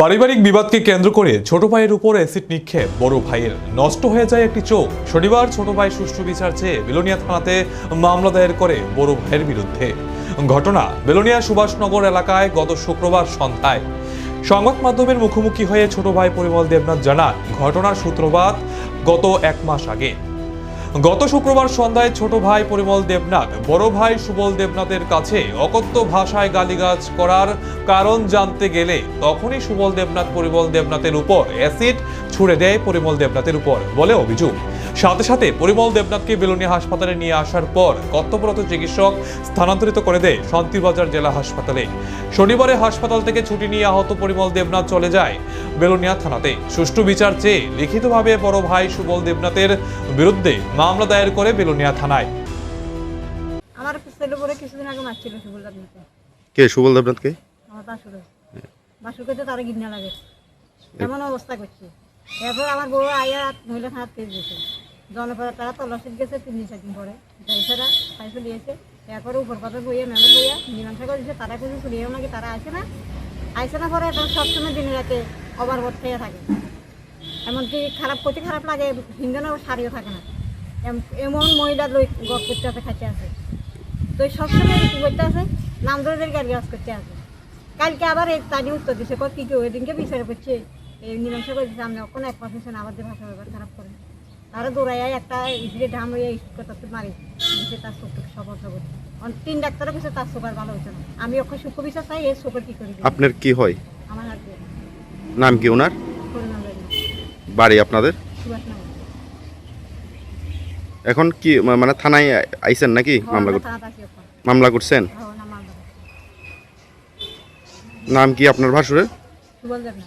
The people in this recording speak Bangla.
পারিবারিক বিবাদকে কেন্দ্র করে ছোট ভাইয়ের উপর অ্যাসিড নিক্ষেপ। বড় ভাইয়ের নষ্ট হয়ে যায় একটি চোখ। শনিবার ছোট ভাই সুষ্ঠু বিচার চেয়ে বেলোনিয়া থানাতে মামলা দায়ের করে বড় ভাইয়ের বিরুদ্ধে। ঘটনা বেলোনিয়া সুভাষনগর এলাকায় গত শুক্রবার সন্ধ্যায়। সংবাদ মাধ্যমের মুখোমুখি হয়ে ছোট ভাই পরিমল দেবনাথ জানান, ঘটনার সূত্রপাত গত এক মাস আগে। গত শুক্রবার সন্ধ্যায় ছোট ভাই পরিমল দেবনাথ, বড় ভাই সুবল দেবনাথের কাছে অকথ্য ভাষায় গালিগাজ করার কারণ জানতে গেলে তখনই সুবল দেবনাথ পরিমল দেবনাথের উপর অ্যাসিড ছুড়ে দেয় পরিমল দেবনাথের উপর বলে অভিযোগ। সাথে সাথে পরিমল দেবনাথকে বেলুনিয়া হাসপাতালে নিয়ে আসার পর কর্তব্যরত চিকিৎসক স্থানান্তরিত করে দেয় শান্তিবাজার জেলা হাসপাতালে। শনিবারে হাসপাতাল থেকে ছুটি নিয়ে আহত পরিমল দেবনাথ চলে যায় বেলুনিয়া থানাতে। সুষ্ঠু বিচার চেয়ে লিখিতভাবে বড় ভাই সুবল দেবনাথের বিরুদ্ধে মামলা দায়ের করে বেলুনিয়া থানায়। আমার ছেলে পরে কিছুদিন আগে মারছিল সুবল আপনিতে কে সুবল দেবনাথকে? আমার বাসুরে। বাসুরকে তো তারা গিন্না লাগে। এমন অবস্থা করছে। এরপর আমার বউ আয়া মহিলা থানার তেজ দিয়েছে। জনপদে তারা তল্লাশিত গেছে, তিন দিন চার দিন পরে। এছাড়া খাইছে দিয়েছে এরপরে উপর পাতে বইয়া মেম্বার বইয়া মীমাংসা করে দিয়েছে। তারা কিছু শুনিয়েও নাকি, তারা আসে না। আসে না পরে এখন সবসময় দিনে রাতে অবারবত খেয়ে থাকে। এমনকি খারাপ করতে খারাপ লাগে হিন্দনের শাড়িও থাকে না। এম- এমন মহিলা লই গড় করতে আছে খাইতে আছে। তো সবসময় কি করতে আছে নাম ধরে গাড়ি গাছ করতে আছে। কালকে আবার এই তারি উত্তর দিছে কত কি কি ওই দিনকে বিচারে করছে। এই মীমাংসা করে দিচ্ছে আমি কোনো এক পাশে আবার যে ভাষা ব্যবহার খারাপ করে। তারা দৌড়াইয়া একটা ইসিরে ঢাম হইয়া করতে মারি। দিছে তার চোখ টোক সব অর্থ করছে অন- তিন ডাক্তারও কিছু তার আর ভালো হচ্ছে না। আমি ওকে সুখ বিচার চাই এই চোখের কি করি? আপনার কি হয়? আমার নাম কি ওনার? বাড়ি আপনাদের? এখন কি মানে থানায় আইছেন নাকি মামলা আসি ওখানে মামলা করছেন? হ্যাঁ নাম কি আপনার ভাসুরের? সুবল দেব না